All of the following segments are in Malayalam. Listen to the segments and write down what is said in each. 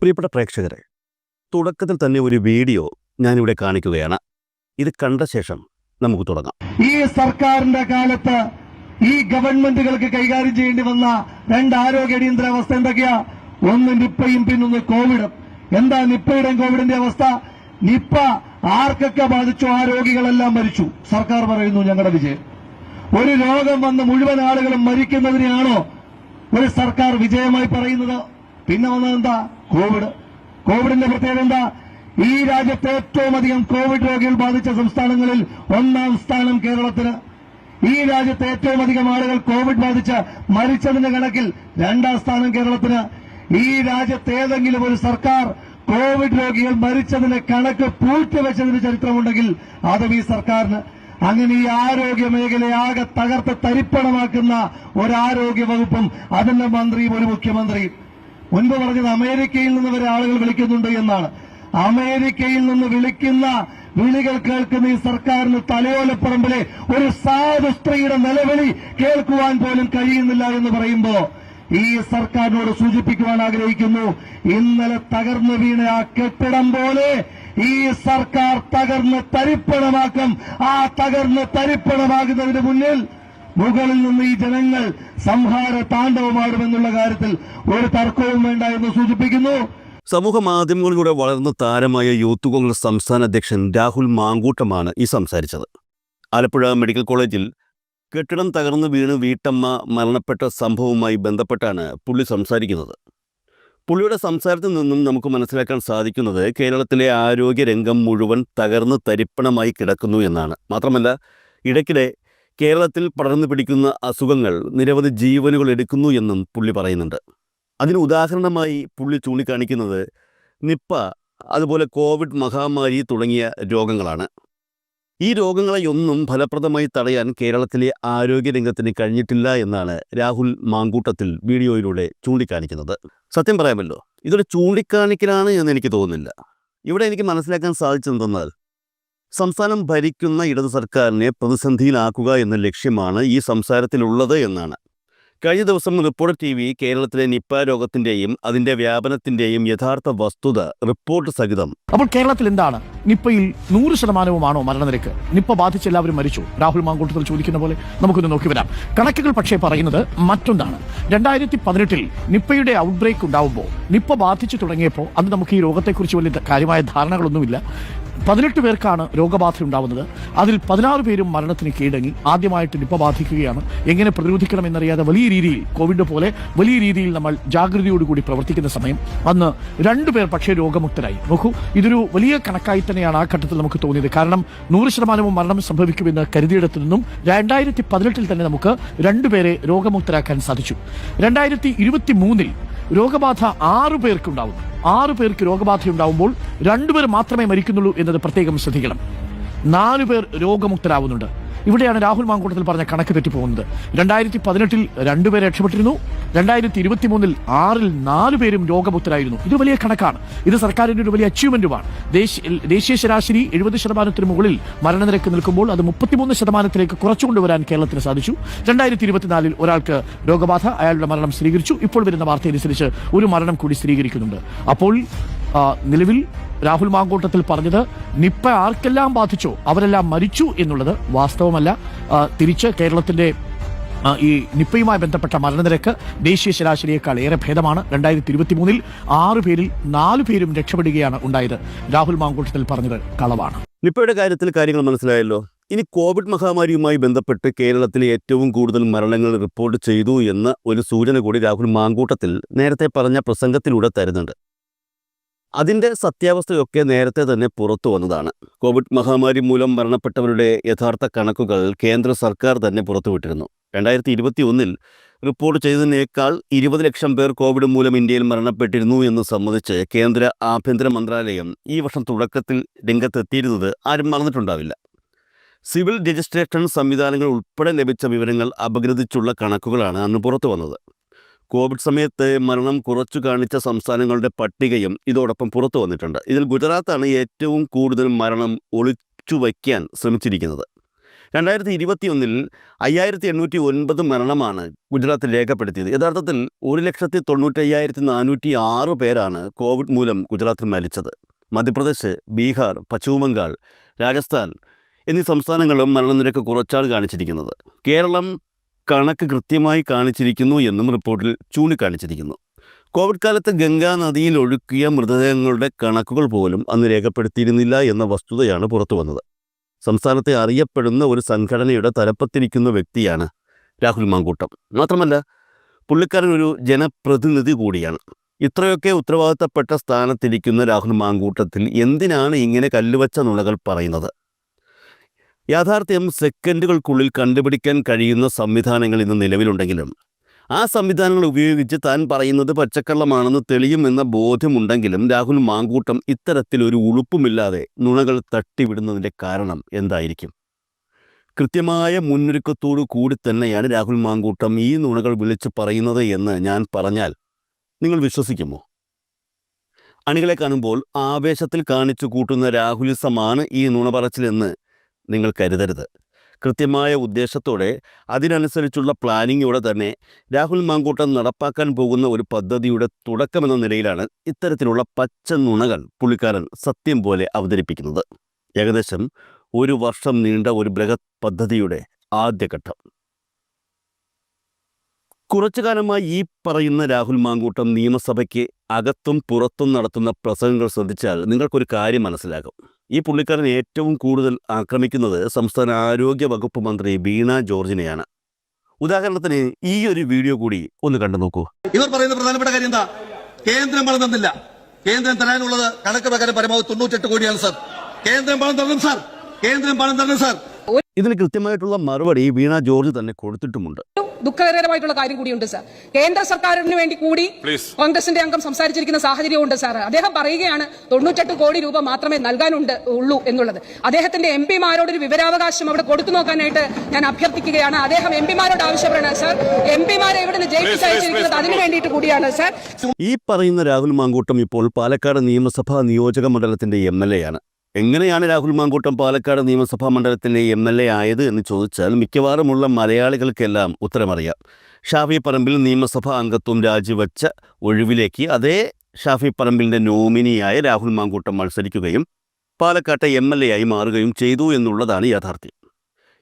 പ്രിയപ്പെട്ട പ്രേക്ഷകരെ തുടക്കത്തിൽ തന്നെ ഒരു വീഡിയോ ഞാനിവിടെ കാണിക്കുകയാണ്. ഇത് കണ്ട ശേഷം നമുക്ക് തുടങ്ങാം. ഈ സർക്കാരിന്റെ കാലത്ത് ഈ ഗവൺമെന്റുകൾക്ക് കൈകാര്യം ചെയ്യേണ്ടി വന്ന രണ്ട് ആരോഗ്യ അടിയന്തരാവസ്ഥ എന്തൊക്കെയാ? ഒന്ന് നിപ്പയും പിന്നൊന്ന് കോവിഡും. എന്താ നിപ്പയുടെയും കോവിഡിന്റെ അവസ്ഥ? നിപ്പ ആർക്കൊക്കെ ബാധിച്ചു? ആ രോഗികളെല്ലാം മരിച്ചു. സർക്കാർ പറയുന്നു ഞങ്ങളുടെ വിജയം. ഒരു രോഗം വന്ന് മുഴുവൻ ആളുകളും മരിക്കുന്നതിനെയാണോ ഒരു സർക്കാർ വിജയമായി പറയുന്നത്? പിന്നെ വന്നത് എന്താ കോവിഡ് കോവിഡിന്റെ പ്രത്യേകത എന്താ? ഈ രാജ്യത്ത് ഏറ്റവും അധികം കോവിഡ് രോഗികൾ ബാധിച്ച സംസ്ഥാനങ്ങളിൽ ഒന്നാം സ്ഥാനം കേരളത്തിന്. ഈ രാജ്യത്ത് ഏറ്റവും അധികം ആളുകൾ കോവിഡ് ബാധിച്ച് മരിച്ചതിന്റെ കണക്കിൽ രണ്ടാം സ്ഥാനം കേരളത്തിന്. ഈ രാജ്യത്ത് ഏതെങ്കിലും ഒരു സർക്കാർ കോവിഡ് രോഗികൾ മരിച്ചതിന്റെ കണക്ക് പൂഴ്ത്തിവെച്ചതിന് ചരിത്രമുണ്ടെങ്കിൽ അതും ഈ സർക്കാരിന്. അങ്ങനെ ഈ ആരോഗ്യ മേഖലയാകെ തകർത്ത് തരിപ്പണമാക്കുന്ന ഒരു ആരോഗ്യ വകുപ്പും അതിന്റെ മന്ത്രിയും ഒരു മുഖ്യമന്ത്രിയും. മുൻപ് പറഞ്ഞത് അമേരിക്കയിൽ നിന്ന് വരെ ആളുകൾ വിളിക്കുന്നുണ്ട് എന്നാണ്. അമേരിക്കയിൽ നിന്ന് വിളിക്കുന്ന വിളികൾ കേൾക്കുന്ന ഈ സർക്കാരിന് തലയോലപ്പറമ്പിലെ ഒരു സാധു സ്ത്രീയുടെ നിലവിളി കേൾക്കുവാൻ പോലും കഴിയുന്നില്ല എന്ന് പറയുമ്പോ ഈ സർക്കാരിനോട് സൂചിപ്പിക്കുവാൻ ആഗ്രഹിക്കുന്നു ഇന്നലെ തകർന്നു വീണ ആ കെട്ടിടം പോലെ ഈ സർക്കാർ തകർന്ന് തരിപ്പണമാക്കും. ആ തകർന്ന് തരിപ്പണമാകുന്നതിന് മുന്നിൽ മുകളിൽ നിന്ന് ഈ ജനങ്ങൾ സംഹാര താണ്ഡവമാടുമെന്നുള്ള കാര്യത്തിൽ ഒരു തർക്കവും വേണ്ട എന്ന് സൂചിപ്പിക്കുന്നു. സമൂഹ മാധ്യമങ്ങളിലൂടെ വളർന്ന താരമായ യൂത്ത് കോൺഗ്രസ് സംസ്ഥാന അധ്യക്ഷൻ രാഹുൽ മാങ്കൂട്ടമാണ് ഈ സംസാരിച്ചത്. ആലപ്പുഴ മെഡിക്കൽ കോളേജിൽ കെട്ടിടം തകർന്നു വീണ് വീട്ടമ്മ മരണപ്പെട്ട സംഭവവുമായി ബന്ധപ്പെട്ടാണ് പുള്ളി സംസാരിക്കുന്നത്. പുള്ളിയുടെ സംസാരത്തിൽ നിന്നും നമുക്ക് മനസ്സിലാക്കാൻ സാധിക്കുന്നത് കേരളത്തിലെ ആരോഗ്യ രംഗം മുഴുവൻ തകർന്ന് തരിപ്പണമായി കിടക്കുന്നു എന്നാണ്. മാത്രമല്ല ഇടയ്ക്കിടെ കേരളത്തിൽ പടർന്നു പിടിക്കുന്ന അസുഖങ്ങൾ നിരവധി ജീവനുകൾ എടുക്കുന്നു എന്നും പുള്ളി പറയുന്നുണ്ട്. അതിന് ഉദാഹരണമായി പുള്ളി ചൂണ്ടിക്കാണിക്കുന്നത് നിപ്പ അതുപോലെ കോവിഡ് മഹാമാരി തുടങ്ങിയ രോഗങ്ങളാണ്. ഈ രോഗങ്ങളെയൊന്നും ഫലപ്രദമായി തടയാൻ കേരളത്തിലെ ആരോഗ്യരംഗത്തിന് കഴിഞ്ഞിട്ടില്ല എന്നാണ് രാഹുൽ മാങ്കൂട്ടത്തിൽ വീഡിയോയിലൂടെ ചൂണ്ടിക്കാണിക്കുന്നത്. സത്യം പറയാമല്ലോ ഇതൊരു ചൂണ്ടിക്കാണിക്കലാണ് എന്ന് എനിക്ക് തോന്നുന്നില്ല. ഇവിടെ എനിക്ക് മനസ്സിലാക്കാൻ സാധിച്ചതെന്തെന്നാൽ സംസ്ഥാനം ഭരിക്കുന്ന ഇടത് സർക്കാരിനെ പ്രതിസന്ധിയിലാക്കുക എന്ന ലക്ഷ്യമാണ് ഈ സംസാരത്തിലുള്ളത് എന്നാണ്. കഴിഞ്ഞ ദിവസം റിപ്പോർട്ടർ ടി വി കേരളത്തിലെ നിപ്പ രോഗത്തിന്റെയും അതിന്റെ വ്യാപനത്തിന്റെയും യഥാർത്ഥ വസ്തുത റിപ്പോർട്ട് സഹിതം. അപ്പോൾ കേരളത്തിൽ എന്താണ്? നിപ്പയിൽ നൂറ് ശതമാനവുമാണോ മരണനിരക്ക്? നിപ്പ ബാധിച്ച് എല്ലാവരും മരിച്ചു. രാഹുൽ മാങ്കൂട്ടത്തിൽ ചോദിക്കുന്ന പോലെ നമുക്കൊന്ന് നോക്കി വരാം. കണക്കുകൾ പക്ഷേ പറയുന്നത് മറ്റൊന്നാണ്. രണ്ടായിരത്തി പതിനെട്ടിൽ നിപ്പയുടെ ഔട്ട്ബ്രേക്ക് ഉണ്ടാവുമ്പോൾ നിപ്പ ബാധിച്ചു തുടങ്ങിയപ്പോൾ അന്ന് നമുക്ക് ഈ രോഗത്തെക്കുറിച്ച് വലിയ കാര്യമായ ധാരണകളൊന്നുമില്ല. പതിനെട്ട് പേർക്കാണ് രോഗബാധ ഉണ്ടാവുന്നത്. അതിൽ പതിനാറ് പേരും മരണത്തിന് കീഴടങ്ങി. ആദ്യമായിട്ട് നിപ്പ ബാധിക്കുകയാണ്. എങ്ങനെ പ്രതിരോധിക്കണം എന്നറിയാതെ വലിയ രീതിയിൽ കോവിഡ് പോലെ വലിയ രീതിയിൽ നമ്മൾ ജാഗ്രതയോടുകൂടി പ്രവർത്തിക്കുന്ന സമയം. അന്ന് രണ്ടുപേർ പക്ഷേ രോഗമുക്തരായി. നോക്കൂ ഇതൊരു വലിയ കണക്കായി തന്നെയാണ് ആ ഘട്ടത്തിൽ നമുക്ക് തോന്നിയത്. കാരണം നൂറ് ശതമാനവും മരണം സംഭവിക്കുമെന്ന് കരുതിയിടത്തു നിന്നും രണ്ടായിരത്തി പതിനെട്ടിൽ തന്നെ നമുക്ക് രണ്ടുപേരെ രോഗമുക്തരാക്കാൻ സാധിച്ചു. രണ്ടായിരത്തി ഇരുപത്തി മൂന്നിൽ രോഗബാധ ആറു പേർക്ക് ഉണ്ടാവുന്നു ആറു പേർക്ക് രോഗബാധ ഉണ്ടാവുമ്പോൾ രണ്ടുപേർ മാത്രമേ മരിക്കുന്നുള്ളൂ എന്നത് പ്രത്യേകം ശ്രദ്ധിക്കണം. നാലു പേർ രോഗമുക്തരാവുന്നുണ്ട്. ഇവിടെയാണ് രാഹുൽ മാങ്കൂട്ടത്തിൽ പറഞ്ഞ കണക്ക് തെറ്റിപ്പോകുന്നത്. രണ്ടായിരത്തി പതിനെട്ടിൽ രണ്ടുപേരെ രക്ഷപ്പെട്ടിരുന്നു. രണ്ടായിരത്തി ഇരുപത്തി മൂന്നിൽ ആറിൽ നാല് പേരും രോഗമുക്തരായിരുന്നു. ഇത് വലിയ കണക്കാണ്. ഇത് സർക്കാരിന്റെ ഒരു വലിയ അച്ചീവ്മെന്റുമാണ് ദേശീയ ശരാശരി എഴുപത് ശതമാനത്തിന് മുകളിൽ മരണനിരക്ക് നിൽക്കുമ്പോൾ അത് മുപ്പത്തിമൂന്ന് ശതമാനത്തിലേക്ക് കുറച്ചുകൊണ്ടുവരാൻ കേരളത്തിന് സാധിച്ചു. രണ്ടായിരത്തി ഇരുപത്തിനാലിൽ ഒരാൾക്ക് രോഗബാധ അയാളുടെ മരണം സ്ഥിരീകരിച്ചു. ഇപ്പോൾ വരുന്ന വാർത്തയനുസരിച്ച് ഒരു മരണം കൂടി സ്ഥിരീകരിക്കുന്നുണ്ട്. അപ്പോൾ നിലവിൽ രാഹുൽ മാങ്കൂട്ടത്തിൽ പറഞ്ഞത് നിപ്പ ആർക്കെല്ലാം ബാധിച്ചോ അവരെല്ലാം മരിച്ചു എന്നുള്ളത് വാസ്തവമല്ല. തിരിച്ച് കേരളത്തിന്റെ ഈ നിപ്പയുമായി ബന്ധപ്പെട്ട മരണനിരക്ക് ദേശീയ ശരാശരിയേക്കാൾ ഏറെ ഭേദമാണ്. രണ്ടായിരത്തി ഇരുപത്തി മൂന്നിൽ ആറ് പേരിൽ നാലു പേരും രക്ഷപ്പെടുകയാണ് ഉണ്ടായത്. രാഹുൽ മാങ്കൂട്ടത്തിൽ പറഞ്ഞത് കളവാണ്. നിപ്പയുടെ കാര്യത്തിൽ കാര്യങ്ങൾ മനസ്സിലായല്ലോ. ഇനി കോവിഡ് മഹാമാരിയുമായി ബന്ധപ്പെട്ട് കേരളത്തിൽ ഏറ്റവും കൂടുതൽ മരണങ്ങൾ റിപ്പോർട്ട് ചെയ്തു എന്ന ഒരു സൂചന കൂടി രാഹുൽ മാങ്കൂട്ടത്തിൽ നേരത്തെ പറഞ്ഞ പ്രസംഗത്തിലൂടെ തരുന്നുണ്ട്. അതിന്റെ സത്യാവസ്ഥയൊക്കെ നേരത്തെ തന്നെ പുറത്തു വന്നതാണ്. കോവിഡ് മഹാമാരി മൂലം മരണപ്പെട്ടവരുടെ യഥാർത്ഥ കണക്കുകൾ കേന്ദ്ര സർക്കാർ തന്നെ പുറത്തുവിട്ടിരുന്നു രണ്ടായിരത്തി ഇരുപത്തി ഒന്നിൽ റിപ്പോർട്ട് ചെയ്തതിനേക്കാൾ ഇരുപത് ലക്ഷം പേർ കോവിഡ് മൂലം ഇന്ത്യയിൽ മരണപ്പെട്ടിരുന്നു എന്ന് സംബന്ധിച്ച് കേന്ദ്ര ആഭ്യന്തര മന്ത്രാലയം ഈ വർഷം തുടക്കത്തിൽ രംഗത്തെത്തിയിരുന്നത് ആരും മറന്നിട്ടുണ്ടാവില്ല. സിവിൽ രജിസ്ട്രേഷൻ സംവിധാനങ്ങൾ ഉൾപ്പെടെ ലഭിച്ച വിവരങ്ങൾ അപഗ്രഥിച്ചുള്ള കണക്കുകളാണ് അന്ന് പുറത്തു വന്നത്. കോവിഡ് സമയത്ത് മരണം കുറച്ചു കാണിച്ച സംസ്ഥാനങ്ങളുടെ പട്ടികയും ഇതോടൊപ്പം പുറത്തു വന്നിട്ടുണ്ട്. ഇതിൽ ഗുജറാത്താണ് ഏറ്റവും കൂടുതൽ മരണം ഒളിച്ചു വയ്ക്കാൻ ശ്രമിച്ചിരിക്കുന്നത്. രണ്ടായിരത്തി ഇരുപത്തിയൊന്നിൽ അയ്യായിരത്തി എണ്ണൂറ്റി ഒൻപത് മരണമാണ് ഗുജറാത്തിൽ രേഖപ്പെടുത്തിയത്. യഥാർത്ഥത്തിൽ ഒരു ലക്ഷത്തി തൊണ്ണൂറ്റയ്യായിരത്തി നാനൂറ്റി ആറ് പേരാണ് കോവിഡ് മൂലം ഗുജറാത്തിൽ മരിച്ചത്. മധ്യപ്രദേശ് ബീഹാർ പശ്ചിമ ബംഗാൾ രാജസ്ഥാൻ എന്നീ സംസ്ഥാനങ്ങളും മരണനിരക്ക് കുറച്ചാണ് കാണിച്ചിരിക്കുന്നത്. കേരളം കണക്ക് കൃത്യമായി കാണിച്ചിരിക്കുന്നു എന്നും റിപ്പോർട്ടിൽ ചൂണ്ടിക്കാണിച്ചിരിക്കുന്നു. കോവിഡ് കാലത്ത് ഗംഗാ നദിയിൽ ഒഴുക്കിയ മൃതദേഹങ്ങളുടെ കണക്കുകൾ പോലും അന്ന് രേഖപ്പെടുത്തിയിരുന്നില്ല എന്ന വസ്തുതയാണ് പുറത്തു വന്നത്. സംസ്ഥാനത്തെ അറിയപ്പെടുന്ന ഒരു സംഘടനയുടെ തലപ്പത്തിരിക്കുന്ന വ്യക്തിയാണ് രാഹുൽ മാങ്കൂട്ടം. മാത്രമല്ല പുള്ളിക്കാരൻ ഒരു ജനപ്രതിനിധി കൂടിയാണ്. ഇത്രയൊക്കെ ഉത്തരവാദിത്തപ്പെട്ട സ്ഥാനത്തിരിക്കുന്ന രാഹുൽ മാങ്കൂട്ടത്തിൽ എന്തിനാണ് ഇങ്ങനെ കല്ലുവച്ച നുണകൾ പറയുന്നത്? യാഥാർത്ഥ്യം സെക്കൻഡുകൾക്കുള്ളിൽ കണ്ടുപിടിക്കാൻ കഴിയുന്ന സംവിധാനങ്ങൾ ഇന്ന് നിലവിലുണ്ടെങ്കിലും ആ സംവിധാനങ്ങൾ ഉപയോഗിച്ച് താൻ പറയുന്നത് പച്ചക്കള്ളമാണെന്ന് തെളിയുമെന്ന ബോധ്യമുണ്ടെങ്കിലും രാഹുൽ മാങ്കൂട്ടം ഇത്തരത്തിലൊരു ഉളുപ്പുമില്ലാതെ നുണകൾ തട്ടിവിടുന്നതിന്റെ കാരണം എന്തായിരിക്കും? കൃത്യമായ മുന്നൊരുക്കത്തോടു കൂടി തന്നെയാണ് രാഹുൽ മാങ്കൂട്ടം ഈ നുണകൾ വിളിച്ച് പറയുന്നത് എന്ന് ഞാൻ പറഞ്ഞാൽ നിങ്ങൾ വിശ്വസിക്കുമോ? അണികളെ കാണുമ്പോൾ ആവേശത്തിൽ കാണിച്ചു കൂട്ടുന്ന രാഹുലിസമാണ് ഈ നുണ പറച്ചിലെന്ന് നിങ്ങൾ കരുതരുത്. കൃത്യമായ ഉദ്ദേശത്തോടെ അതിനനുസരിച്ചുള്ള പ്ലാനിങ്ങോടെ തന്നെ രാഹുൽ മാങ്കൂട്ടം നടപ്പാക്കാൻ പോകുന്ന ഒരു പദ്ധതിയുടെ തുടക്കമെന്ന നിലയിലാണ് ഇത്തരത്തിലുള്ള പച്ച നുണകൾ പുള്ളിക്കാരൻ സത്യം പോലെ അവതരിപ്പിക്കുന്നത്. ഏകദേശം ഒരു വർഷം നീണ്ട ഒരു ബൃഹത് പദ്ധതിയുടെ ആദ്യഘട്ടം. കുറച്ചു കാലമായി ഈ പറയുന്ന രാഹുൽ മാങ്കൂട്ടം നിയമസഭയ്ക്ക് അകത്തും പുറത്തും നടത്തുന്ന പ്രസംഗങ്ങൾ ശ്രദ്ധിച്ചാൽ നിങ്ങൾക്കൊരു കാര്യം മനസ്സിലാകും. ഈ പുള്ളിക്കാരൻ ഏറ്റവും കൂടുതൽ ആക്രമിക്കുന്നത് സംസ്ഥാന ആരോഗ്യ വകുപ്പ് മന്ത്രി ബീണ ജോർജിനെയാണ്. ഉദാഹരണത്തിന് ഈ ഒരു വീഡിയോ കൂടി ഒന്ന് കണ്ടു നോക്കൂ. ഇവർ പറയുന്ന പ്രധാനപ്പെട്ട കാര്യം എന്താ? കേന്ദ്രം പണം തന്നില്ല. കേന്ദ്രം തരാനുള്ളത് കണക്ക് പ്രകാരം പരമാവധി തൊണ്ണൂറ്റെട്ട് കോടിയാണ് സാർ. കേന്ദ്രം പണം തരണം സാർ. കേന്ദ്രം പണം തരണം സാർ. ഇതിന് കൃത്യമായിട്ടുള്ള മറുപടി വീണ ജോർജ് തന്നെ കൊടുത്തിട്ടുമുണ്ട്. ദുഃഖകരമായിട്ടുള്ള കാര്യം കൂടിയുണ്ട് സാർ കേന്ദ്ര സർക്കാരിന് വേണ്ടി കൂടി കോൺഗ്രസിന്റെ അംഗം സംസാരിച്ചിരിക്കുന്ന സാഹചര്യമുണ്ട് സാർ അദ്ദേഹം പറയുകയാണ് തൊണ്ണൂറ്റെട്ട് കോടി രൂപ മാത്രമേ നൽകാനുണ്ട് ഉള്ളൂ എന്നുള്ളത്. അദ്ദേഹത്തിന്റെ എം പിമാരോട് ഒരു വിവരാവകാശം അവിടെ കൊടുത്തു നോക്കാനായിട്ട് ഞാൻ അഭ്യർത്ഥിക്കുകയാണ്. അദ്ദേഹം എം പിമാരോട് ആവശ്യപ്പെടുന്നത് സാർ എം പിമാരെ ഇവിടുന്ന് ജയിപ്പിച്ചയച്ചിരിക്കുന്നത് അതിനു വേണ്ടിയിട്ട് കൂടിയാണ് സാർ ഈ പറയുന്ന രാഹുൽ മാങ്കൂട്ടം ഇപ്പോൾ പാലക്കാട് നിയമസഭാ നിയോജക മണ്ഡലത്തിന്റെ എം എൽ എ ആണ്. എങ്ങനെയാണ് രാഹുൽ മാങ്കൂട്ടം പാലക്കാട് നിയമസഭാ മണ്ഡലത്തിന്റെ എം എൽ എ ആയത് എന്ന് ചോദിച്ചാൽ മിക്കവാറുമുള്ള മലയാളികൾക്കെല്ലാം ഉത്തരമറിയാം. ഷാഫി പറമ്പിൽ നിയമസഭാ അംഗത്വം രാജിവെച്ച ഒഴിവിലേക്ക് അതേ ഷാഫി പറമ്പിലിന്റെ നോമിനിയായ രാഹുൽ മാങ്കൂട്ടം മത്സരിക്കുകയും പാലക്കാട്ടെ എം എൽ എ ആയി മാറുകയും ചെയ്തു എന്നുള്ളതാണ് യാഥാർത്ഥ്യം.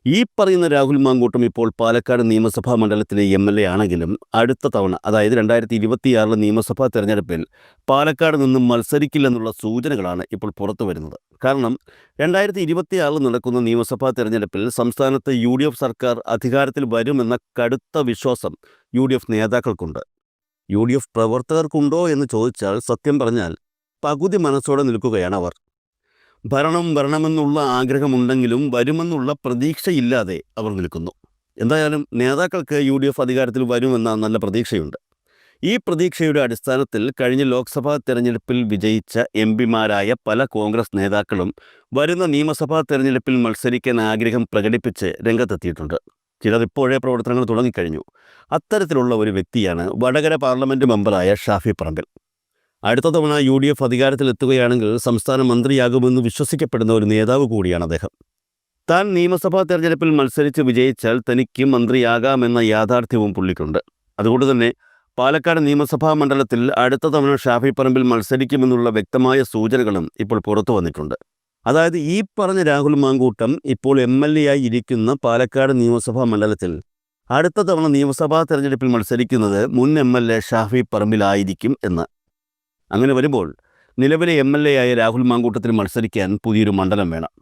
ഈ പറയുന്ന രാഹുൽ മാങ്കൂട്ടം ഇപ്പോൾ പാലക്കാട് നിയമസഭാ മണ്ഡലത്തിലെ എം എൽ എ ആണെങ്കിലും അടുത്ത തവണ അതായത് രണ്ടായിരത്തി ഇരുപത്തിയാറിലെ നിയമസഭാ തെരഞ്ഞെടുപ്പിൽ പാലക്കാട് നിന്നും മത്സരിക്കില്ലെന്നുള്ള സൂചനകളാണ് ഇപ്പോൾ പുറത്തു വരുന്നത്. കാരണം രണ്ടായിരത്തി ഇരുപത്തിയാറിൽ നടക്കുന്ന നിയമസഭാ തെരഞ്ഞെടുപ്പിൽ സംസ്ഥാനത്ത് യു ഡി എഫ് സർക്കാർ അധികാരത്തിൽ വരുമെന്ന കടുത്ത വിശ്വാസം യു ഡി എഫ് നേതാക്കൾക്കുണ്ട്. യു ഡി എഫ് പ്രവർത്തകർക്കുണ്ടോ എന്ന് ചോദിച്ചാൽ സത്യം പറഞ്ഞാൽ പകുതി മനസ്സോടെ നിൽക്കുകയാണ് അവർ. ഭരണം വരണമെന്നുള്ള ആഗ്രഹമുണ്ടെങ്കിലും വരുമെന്നുള്ള പ്രതീക്ഷയില്ലാതെ അവർ നിൽക്കുന്നു. എന്തായാലും നേതാക്കൾക്ക് യു ഡി എഫ് അധികാരത്തിൽ വരുമെന്ന നല്ല പ്രതീക്ഷയുണ്ട്. ഈ പ്രതീക്ഷയുടെ അടിസ്ഥാനത്തിൽ കഴിഞ്ഞ ലോക്സഭാ തെരഞ്ഞെടുപ്പിൽ വിജയിച്ച എം പിമാരായ പല കോൺഗ്രസ് നേതാക്കളും വരുന്ന നിയമസഭാ തെരഞ്ഞെടുപ്പിൽ മത്സരിക്കാൻ ആഗ്രഹം പ്രകടിപ്പിച്ച് രംഗത്തെത്തിയിട്ടുണ്ട്. ചിലർ ഇപ്പോഴേ പ്രവർത്തനങ്ങൾ തുടങ്ങിക്കഴിഞ്ഞു. അത്തരത്തിലുള്ള ഒരു വ്യക്തിയാണ് വടകര പാർലമെന്റ് മെമ്പറായ ഷാഫി പറമ്പിൽ. അടുത്ത തവണ യു ഡി എഫ് അധികാരത്തിലെത്തുകയാണെങ്കിൽ സംസ്ഥാന മന്ത്രിയാകുമെന്ന് വിശ്വസിക്കപ്പെടുന്ന ഒരു നേതാവ് കൂടിയാണ് അദ്ദേഹം. താൻ നിയമസഭാ തെരഞ്ഞെടുപ്പിൽ മത്സരിച്ച് വിജയിച്ചാൽ തനിക്ക് മന്ത്രിയാകാമെന്ന യാഥാർത്ഥ്യവും പുള്ളിക്കുണ്ട്. അതുകൊണ്ട് തന്നെ പാലക്കാട് നിയമസഭാ മണ്ഡലത്തിൽ അടുത്ത തവണ ഷാഫി പറമ്പിൽ മത്സരിക്കുമെന്നുള്ള വ്യക്തമായ സൂചനകളും ഇപ്പോൾ പുറത്തു വന്നിട്ടുണ്ട്. അതായത് ഈ പറഞ്ഞ രാഹുൽ മാങ്കൂട്ടം ഇപ്പോൾ എം എൽ എ ആയി ഇരിക്കുന്ന പാലക്കാട് നിയമസഭാ മണ്ഡലത്തിൽ അടുത്ത തവണ നിയമസഭാ തെരഞ്ഞെടുപ്പിൽ മത്സരിക്കുന്നത് മുൻ എം എൽ എ ഷാഫി പറമ്പിലായിരിക്കും എന്ന്. അങ്ങനെ വരുമ്പോൾ നിലവിലെ എം എൽ എ ആയ രാഹുൽ മാങ്കൂട്ടത്തിൽ മത്സരിക്കാൻ പുതിയൊരു മണ്ഡലം വേണം.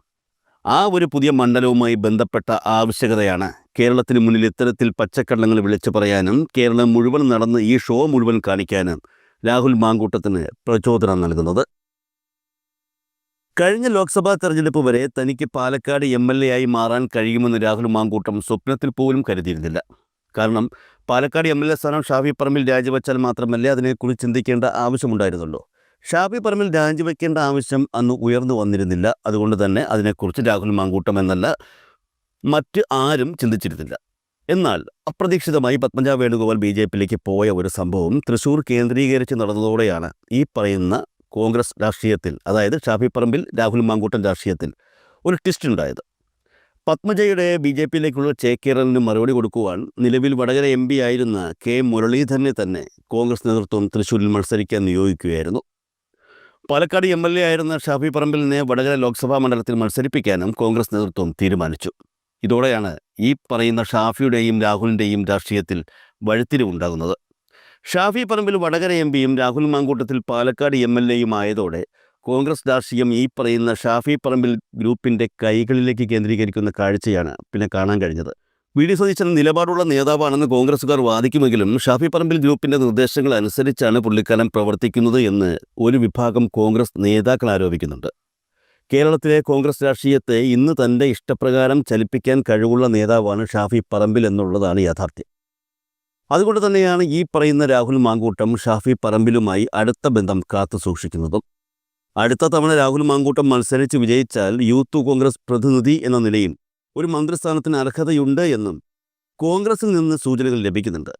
ആ ഒരു പുതിയ മണ്ഡലവുമായി ബന്ധപ്പെട്ട ആവശ്യകതയാണ് കേരളത്തിന് മുന്നിൽ ഇത്തരത്തിൽ പച്ചക്കള്ളങ്ങൾ വിളിച്ചു പറയാനും കേരളം മുഴുവൻ നടന്ന് ഈ ഷോ മുഴുവൻ കാണിക്കാനും രാഹുൽ മാങ്കൂട്ടത്തിന് പ്രചോദനം നൽകുന്നത്. കഴിഞ്ഞ ലോക്സഭാ തെരഞ്ഞെടുപ്പ് വരെ തനിക്ക് പാലക്കാട് എം എൽ എ ആയി മാറാൻ കഴിയുമെന്ന് രാഹുൽ മാങ്കൂട്ടം സ്വപ്നത്തിൽ പോലും കരുതിയിരുന്നില്ല. കാരണം പാലക്കാട് എം എൽ എ സ്ഥാനം ഷാഫി പറമ്പിൽ രാജിവെച്ചാൽ മാത്രമല്ലേ അതിനെക്കുറിച്ച് ചിന്തിക്കേണ്ട ആവശ്യമുണ്ടായിരുന്നുള്ളൂ. ഷാഫി പറമ്പിൽ രാജിവെക്കേണ്ട ആവശ്യം അന്ന് ഉയർന്നു വന്നിരുന്നില്ല. അതുകൊണ്ട് തന്നെ അതിനെക്കുറിച്ച് രാഹുൽ മാങ്കൂട്ടം എന്നല്ല മറ്റ് ആരും ചിന്തിച്ചിരുന്നില്ല. എന്നാൽ അപ്രതീക്ഷിതമായി പത്മജ വേണുഗോപാൽ ബി ജെ പിയിലേക്ക് പോയ ഒരു സംഭവം തൃശൂർ കേന്ദ്രീകരിച്ച് നടന്നതോടെയാണ് ഈ പറയുന്ന കോൺഗ്രസ് രാഷ്ട്രീയത്തിൽ അതായത് ഷാഫി പറമ്പിൽ രാഹുൽ മാങ്കൂട്ടൻ രാഷ്ട്രീയത്തിൽ ഒരു ട്വിസ്റ്റ് ഉണ്ടായത്. പത്മജയുടെ ബി ജെ പിയിലേക്കുള്ള ചേക്കേറലിന് മറുപടി കൊടുക്കുവാൻ നിലവിൽ വടകര എം പി ആയിരുന്ന കെ മുരളീധരനെ തന്നെ കോൺഗ്രസ് നേതൃത്വം തൃശ്ശൂരിൽ മത്സരിക്കാൻ നിയോഗിക്കുകയായിരുന്നു. പാലക്കാട് എം എൽ എ ആയിരുന്ന ഷാഫി പറമ്പിലിനെ വടകര ലോക്സഭാ മണ്ഡലത്തിൽ മത്സരിപ്പിക്കാനും കോൺഗ്രസ് നേതൃത്വം തീരുമാനിച്ചു. ഇതോടെയാണ് ഈ പറയുന്ന ഷാഫിയുടെയും രാഹുലിന്റെയും രാഷ്ട്രീയത്തിൽ വഴിത്തിരിവുണ്ടാകുന്നത് ഷാഫി പറമ്പിൽ വടകര എം പിയും രാഹുൽ മാങ്കൂട്ടത്തിൽ പാലക്കാട് എം എൽ എയും ആയതോടെ കോൺഗ്രസ് രാഷ്ട്രീയം ഈ പറയുന്ന ഷാഫി പറമ്പിൽ ഗ്രൂപ്പിന്റെ കൈകളിലേക്ക് കേന്ദ്രീകരിക്കുന്ന കാഴ്ചയാണ് പിന്നെ കാണാൻ കഴിഞ്ഞത്. വി ഡി സതീശൻ നിലപാടുള്ള നേതാവാണെന്ന് കോൺഗ്രസുകാർ വാദിക്കുമെങ്കിലും ഷാഫി പറമ്പിൽ ഗ്രൂപ്പിന്റെ നിർദ്ദേശങ്ങൾ അനുസരിച്ചാണ് പുള്ളിക്കാലം പ്രവർത്തിക്കുന്നത് എന്ന് ഒരു വിഭാഗം കോൺഗ്രസ് നേതാക്കൾ ആരോപിക്കുന്നുണ്ട്. കേരളത്തിലെ കോൺഗ്രസ് രാഷ്ട്രീയത്തെ ഇന്ന് തന്റെ ഇഷ്ടപ്രകാരം ചലിപ്പിക്കാൻ കഴിവുള്ള നേതാവാണ് ഷാഫി പറമ്പിൽ എന്നുള്ളതാണ് യാഥാർത്ഥ്യം. അതുകൊണ്ട് തന്നെയാണ് ഈ പറയുന്ന രാഹുൽ മാങ്കൂട്ടം ഷാഫി പറമ്പിലുമായി അടുത്ത ബന്ധം കാത്തു സൂക്ഷിക്കുന്നതും. അടുത്ത തവണ രാഹുൽ മാങ്കൂട്ടം മത്സരിച്ച് വിജയിച്ചാൽ യൂത്ത് കോൺഗ്രസ് പ്രതിനിധി എന്ന നിലയിൽ ഒരു മന്ത്രിസ്ഥാനത്തിന് അർഹതയുണ്ട് എന്നും കോൺഗ്രസിൽ നിന്ന് സൂചനകൾ ലഭിക്കുന്നുണ്ട്.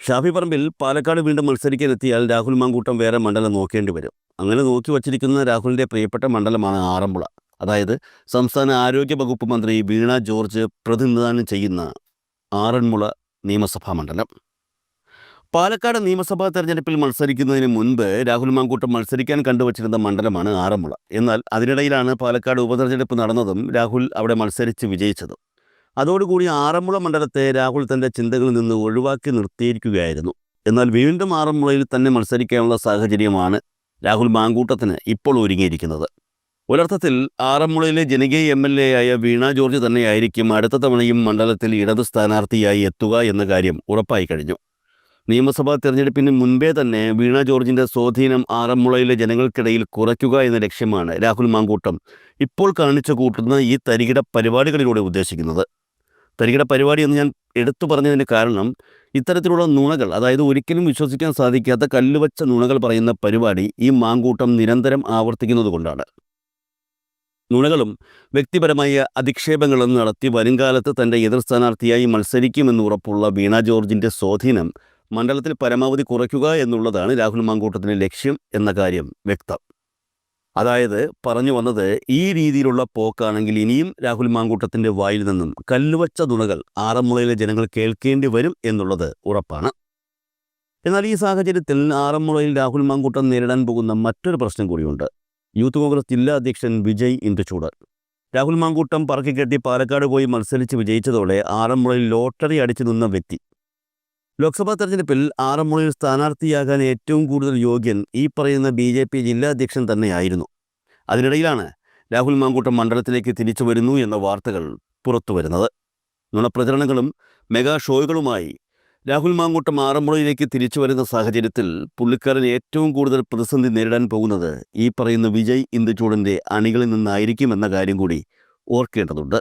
ഷാഫി പറമ്പിൽ പാലക്കാട് വീണ്ടും മത്സരിക്കാനെത്തിയാൽ രാഹുൽ മാങ്കൂട്ടം വേറെ മണ്ഡലം നോക്കേണ്ടി വരും. അങ്ങനെ നോക്കി വച്ചിരിക്കുന്ന രാഹുലിന്റെ പ്രിയപ്പെട്ട മണ്ഡലമാണ് ആറന്മുള. അതായത് സംസ്ഥാന ആരോഗ്യ വകുപ്പ് മന്ത്രി വീണ ജോർജ് പ്രതിനിധാനം ചെയ്യുന്ന ആറന്മുള നിയമസഭാ മണ്ഡലം. പാലക്കാട് നിയമസഭാ തെരഞ്ഞെടുപ്പിൽ മത്സരിക്കുന്നതിന് മുൻപ് രാഹുൽ മാങ്കൂട്ടം മത്സരിക്കാൻ കണ്ടുവച്ചിരുന്ന മണ്ഡലമാണ് ആറന്മുള. എന്നാൽ അതിനിടയിലാണ് പാലക്കാട് ഉപതെരഞ്ഞെടുപ്പ് നടന്നതും രാഹുൽ അവിടെ മത്സരിച്ച് വിജയിച്ചതും. അതോടുകൂടി ആറന്മുള മണ്ഡലത്തെ രാഹുൽ തന്റെ ചിന്തകളിൽ നിന്ന് ഒഴിവാക്കി നിർത്തിയിരിക്കുകയായിരുന്നു. എന്നാൽ വീണ്ടും ആറന്മുളയിൽ തന്നെ മത്സരിക്കാനുള്ള സാഹചര്യമാണ് രാഹുൽ മാങ്കൂട്ടത്തിന് ഇപ്പോൾ ഒരുങ്ങിയിരിക്കുന്നത്. ഒരർത്ഥത്തിൽ ആറന്മുളയിലെ ജനകീയ എം എൽ എ ആയ വീണ ജോർജ് തന്നെയായിരിക്കും അടുത്ത തവണയും മണ്ഡലത്തിൽ ഇടത് സ്ഥാനാർത്ഥിയായി എത്തുക എന്ന കാര്യം ഉറപ്പായി കഴിഞ്ഞു. നിയമസഭാ തെരഞ്ഞെടുപ്പിന് മുൻപേ തന്നെ വീണ ജോർജിന്റെ സ്വാധീനം ആറന്മുളയിലെ ജനങ്ങൾക്കിടയിൽ കുറയ്ക്കുക എന്ന ലക്ഷ്യമാണ് രാഹുൽ മാങ്കൂട്ടം ഇപ്പോൾ കാണിച്ചു കൂട്ടുന്ന ഈ തരികിട പരിപാടികളിലൂടെ ഉദ്ദേശിക്കുന്നത്. തരികിട പരിപാടി എന്ന് ഞാൻ എടുത്തു പറഞ്ഞതിന് കാരണം ഇത്തരത്തിലുള്ള നുണകൾ അതായത് ഒരിക്കലും വിശ്വസിക്കാൻ സാധിക്കാത്ത കല്ലുവച്ച നുണകൾ പറയുന്ന പരിപാടി ഈ മാങ്കൂട്ടം നിരന്തരം ആവർത്തിക്കുന്നത് കൊണ്ടാണ്. നുണകളും വ്യക്തിപരമായ അധിക്ഷേപങ്ങളും നടത്തി വരുംകാലത്ത് തന്റെ എതിർ സ്ഥാനാർത്ഥിയായി മത്സരിക്കുമെന്ന് ഉറപ്പുള്ള വീണ ജോർജിന്റെ സ്വാധീനം മണ്ഡലത്തിൽ പരമാവധി കുറയ്ക്കുക എന്നുള്ളതാണ് രാഹുൽ മാങ്കൂട്ടത്തിന്റെ ലക്ഷ്യം എന്ന കാര്യം വ്യക്തം. അതായത് പറഞ്ഞു വന്നത് ഈ രീതിയിലുള്ള പോക്കാണെങ്കിൽ ഇനിയും രാഹുൽ മാങ്കൂട്ടത്തിന്റെ വായിൽ നിന്നും കല്ലുവച്ച നുണകൾ ആറന്മുളയിലെ ജനങ്ങൾ കേൾക്കേണ്ടി വരും എന്നുള്ളത് ഉറപ്പാണ്. എന്നാൽ ഈ സാഹചര്യത്തിൽ ആറന്മുളയിൽ രാഹുൽ മാങ്കൂട്ടം നേരിടാൻ പോകുന്ന മറ്റൊരു പ്രശ്നം കൂടിയുണ്ട്. യൂത്ത് കോൺഗ്രസ് ജില്ലാ അധ്യക്ഷൻ വിജയ് ഇന്ദ്രചൂട് രാഹുൽ മാങ്കൂട്ടം പറക്കിക്കെട്ടി പാലക്കാട് പോയി മത്സരിച്ച് വിജയിച്ചതോടെ ആറന്മുളയിൽ ലോട്ടറി അടിച്ചു നിന്ന വ്യക്തി ലോക്സഭാ തെരഞ്ഞെടുപ്പിൽ ആറന്മുളയിൽ സ്ഥാനാർത്ഥിയാകാൻ ഏറ്റവും കൂടുതൽ യോഗ്യൻ ഈ പറയുന്ന ബി ജെ പി ജില്ലാ അധ്യക്ഷൻ തന്നെയായിരുന്നു. അതിനിടയിലാണ് രാഹുൽ മാങ്കൂട്ടം മണ്ഡലത്തിലേക്ക് തിരിച്ചു വരുന്നു എന്ന വാർത്തകൾ പുറത്തു വരുന്നത്. നുണപ്രചരണങ്ങളും മെഗാ ഷോകളുമായി രാഹുൽ മാങ്കൂട്ടം ആറന്മുളയിലേക്ക് തിരിച്ചു വരുന്ന സാഹചര്യത്തിൽ പുള്ളിക്കാരൻ ഏറ്റവും കൂടുതൽ പ്രതിസന്ധി നേരിടാൻ പോകുന്നത് ഈ പറയുന്ന വിജയ് ഇന്ദുചൂടിന്റെ അണികളിൽ നിന്നായിരിക്കുമെന്ന കാര്യം കൂടി ഓർക്കേണ്ടതുണ്ട്.